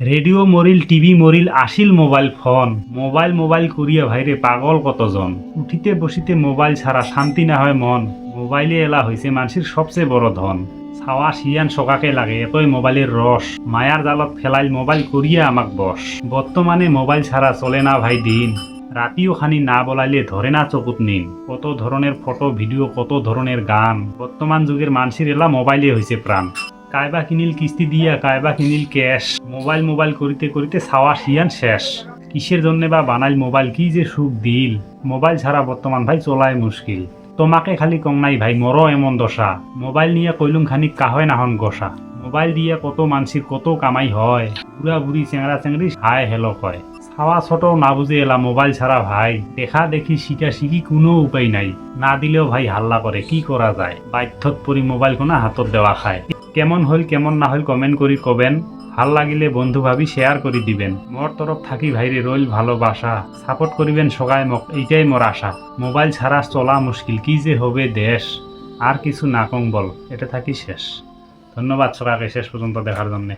Radio মরিল TV মরিল আসিল mobile phone. Mobile mobile করিয়া ভাইরে পাগল কতজন? উঠিতে বসিতে মোবাইল ছাড়া শান্তি না হয় মন। মোবাইলে এলা হয়েছে মানুষের সবচেয়ে বড় ধন। ছাওয়া শিয়ান সকাকে লাগে এতই মোবাইলের রস মায়ার জালত ফেলাইল মোবাইল করিয়া আমাক বস। বর্তমানে মোবাইল ছাড়া চলে না ভাই দিন। রাতিও খানি না বলাইলে ধরে না চকুত নিন। কত ধরনের ফটো ভিডিও কত ধরনের গান। বর্তমান যুগের মানুষের এলা মোবাইলে হয়েছে প্রাণ কায়বা কিনিল কিস্তি দিয়া, কায়বা কিনিল ক্যাশ। মোবাইল মোবাইল করিতে করিতে ছাওয়া শিয়ান শেষ। কিসের জন্য বা বানাইল মোবাইল? কি যে সুখ দিল। মোবাইল ছাড়া বর্তমান ভাই চলাই মুশকিল। তোমাকে খালি কং নাই ভাই, মর এমন দশা। মোবাইল নিয়ে কইলুম খানিক কাহয় নাহন গসা মোবাইল দিয়ে কত মানসির কত কামাই হয়। বুড়া বুড়ি চেংড়া চেংড়ি হায় হেলো কয়। ছাওয়া ছোট না বুঝে এলা মোবাইল ছাড়া ভাই। দেখা দেখি শিকা শিখি কোনো উপায় নাই। না দিলেও ভাই হাল্লা করে, কি করা যায়? বাধ্যত পরি মোবাইল কোনা হাতত দেওয়া খায়। কেমন হইল, কেমন না হইল কমেন্ট করি কবেন। ভালো লাগিলে বন্ধু ভাবি শেয়ার করে দিবেন। মোর তরফ থাকি ভাইরে রইল ভালোবাসা। সাপোর্ট করিবেন সগাই মক, এইটাই মোর আশা। মোবাইল ছাড়া চলা মুশকিল, কি যে হবে দেশ। আর কিছু না কং বল, এটা থাকি শেষ। ধন্যবাদ সকাকে শেষ পর্যন্ত দেখার জন্যে।